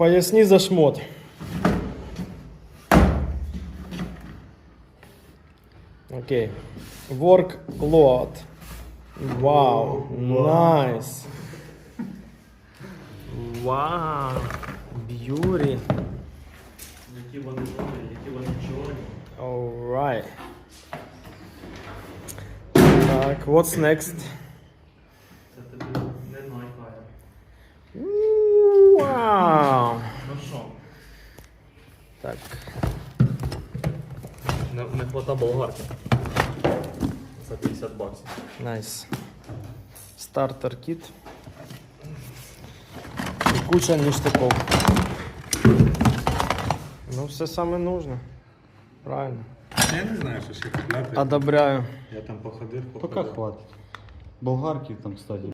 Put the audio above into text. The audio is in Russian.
Поясни за шмот. Окей. Work load. Вау. Найс. Вау. Б'юрі. Які вони вони, які вони чорні. Alright. Так, what's next? Це тобі не найкає. Так. Не, не хвата болгарки. За 50 баксів. Найс. Стартер кит. І куча ништяков. Ну, все саме нужно. Правильно. Я не знаю, що ще купляти. Одобряю. Я там походив, Пока хватит. Болгарки там, кстати.